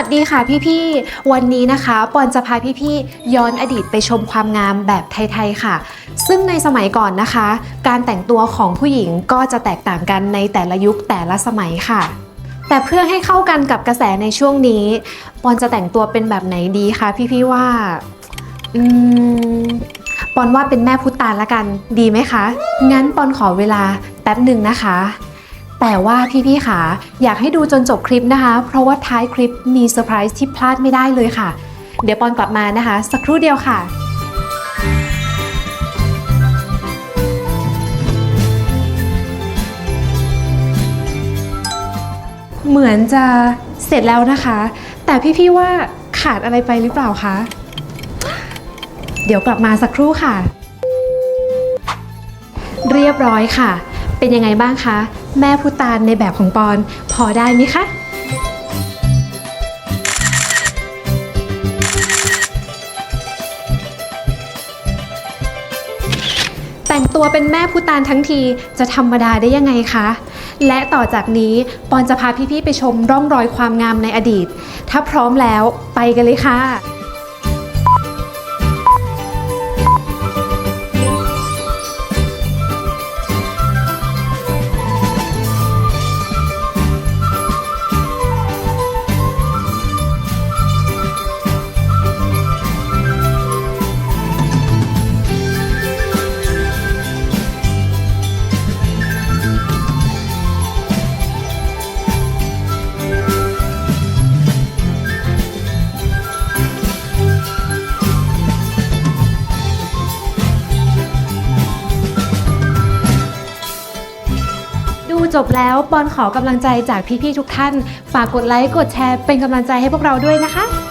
ัสดีค่ะพี่ๆ วันนี้นะคะปอนจะพาพี่ๆ ย้อนอดีตไปชมความงามแบบไทยๆ ค่ะ ซึ่งในสมัยก่อนนะคะ การแต่งตัวของผู้หญิงก็จะแตกต่างกันในแต่ละยุคแต่ละสมัยค่ะ แต่เพื่อให้เข้ากันกับกระแสในช่วงนี้ ปอนจะแต่งตัวเป็นแบบไหนดีคะพี่ๆ ว่า อืม ปอนว่าเป็นแม่พุตานละกันดีไหมคะ งั้นปอนขอเวลาแป๊บหนึ่งนะคะ แต่ว่าพี่ๆค่ะอยากให้ดูจนจบคลิปนะคะ เพราะว่าท้ายคลิปมีเซอร์ไพรส์ที่พลาดไม่ได้เลยค่ะ เดี๋ยวปอนกลับมานะคะ สักครู่เดียวค่ะเหมือนจะเสร็จแล้วนะคะ แต่พี่ๆว่าขาดอะไรไปหรือเปล่าคะ เดี๋ยวกลับมาสักครู่ค่ะ เรียบร้อยค่ะ เป็นยังไงบ้างคะ แม่ผู้ตานในแบบของปอนพอได้ไหมคะแต่งตัวเป็นแม่ผู้ตานทั้งทีจะธรรมดาได้ยังไงคะ และต่อจากนี้ปอนจะพาพี่ๆไปชมร่องรอยความงามในอดีต ถ้าพร้อมแล้วไปกันเลยค่ะ จบแล้วปอนขอกำลังใจจากพี่ๆทุกท่าน ฝากกดไลค์กดแชร์เป็นกำลังใจให้พวกเราด้วยนะคะ